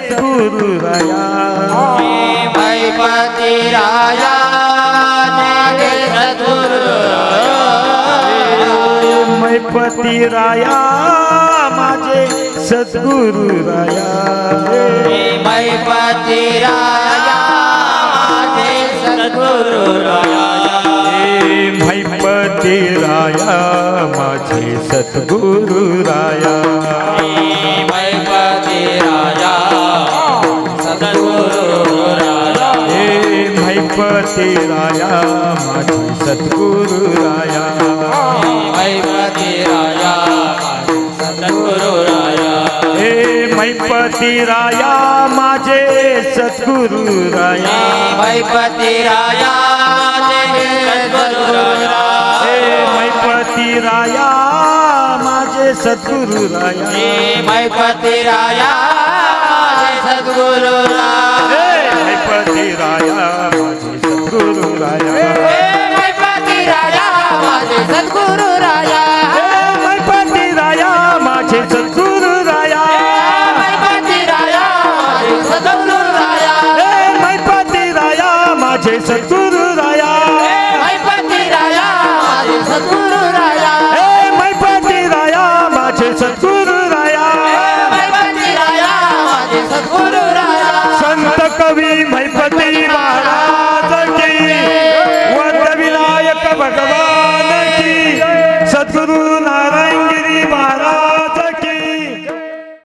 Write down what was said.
सद्गुरु राया मैपती राया माझे सद्गुरु राया हे मैपती राया माझे सद्गुरु राया मैपती राया माझे सद्गुरु राया. हे मैपती राया माझे सद्गुरु राया. भैपती राया हे मैपती राया माझे सद्गुरु राया. भैपती राया सद्गुरु हे मैपती राया Absolutely.